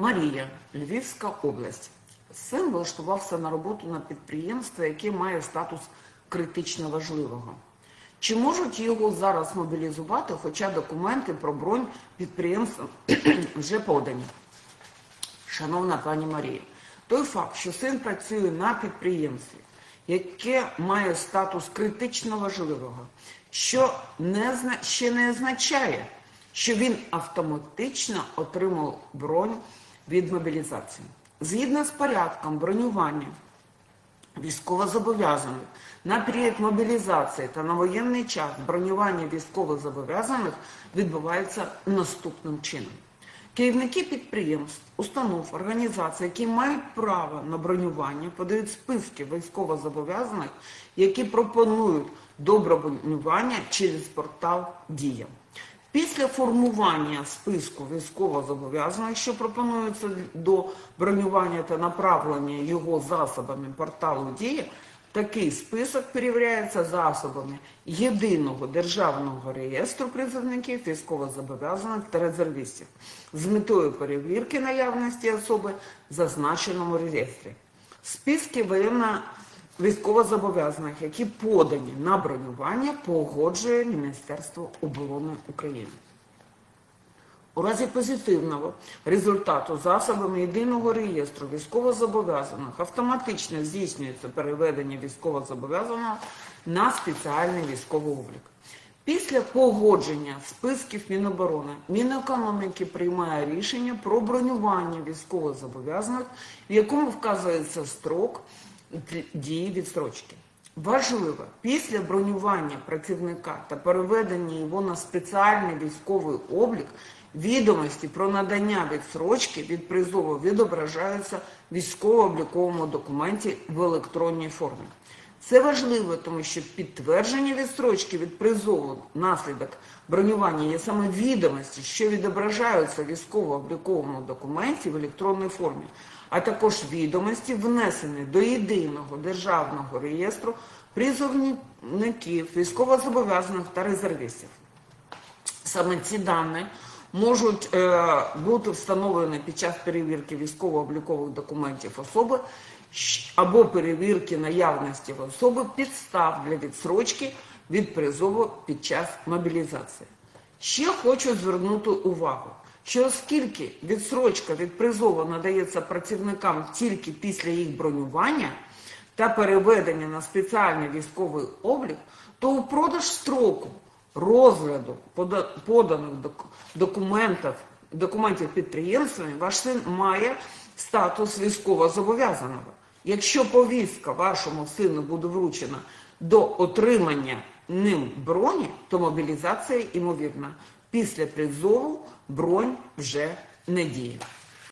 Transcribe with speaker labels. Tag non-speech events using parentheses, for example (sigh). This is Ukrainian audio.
Speaker 1: Марія, Львівська область. Син влаштувався на роботу на підприємство, яке має статус критично важливого. Чи можуть його зараз мобілізувати, хоча документи про бронь підприємства (clears throat) вже подані? Шановна пані Марія, той факт, що син працює на підприємстві, яке має статус критично важливого, що не, ще не означає, що він автоматично отримав бронь від мобілізації. Згідно з порядком бронювання військовозобов'язаних на період мобілізації та на воєнний час бронювання військовозобов'язаних відбувається наступним чином. Керівники підприємств, установ, організацій, які мають право на бронювання, подають списки військовозобов'язаних, які пропонують добробронювання через портал Дія. Після формування списку військовозобов'язаних, що пропонується до бронювання та направлення його засобами порталу Дія, такий список перевіряється засобами єдиного державного реєстру призовників військовозобов'язаних та резервістів з метою перевірки наявності особи в зазначеному реєстрі. Списки воєнно військовозобов'язаних, які подані на бронювання, погоджує Міністерство оборони України. У разі позитивного результату засобами єдиного реєстру військовозобов'язаних автоматично здійснюється переведення військовозобов'язаного на спеціальний військовий облік. Після погодження списків Міноборони Мінекономіки приймає рішення про бронювання військовозобов'язаних, в якому вказується строк дії відстрочки. Важливо, після бронювання працівника та переведення його на спеціальний військовий облік відомості про надання відстрочки від призову відображаються в військово-обліковому документі в електронній формі. Це важливо, тому що підтвердження відстрочки від призову наслідок бронювання є саме відомості, що відображаються військово-обліковому документі в електронній формі, а також відомості, внесені до єдиного державного реєстру призовників, військовозобов'язаних та резервістів. Саме ці дані можуть е, бути встановлені під час перевірки військово-облікових документів особи або перевірки наявності в особи підстав для відсрочки від призову під час мобілізації. Ще хочу звернути увагу, що оскільки відсрочка від призову надається працівникам тільки після їх бронювання та переведення на спеціальний військовий облік, то у продаж строку розгляду поданих документів, документів підприємствами ваш син має статус військовозобов'язаного. Якщо повістка вашому сину буде вручена до отримання ним броні, то мобілізація ймовірна. Після призову бронь вже не діє.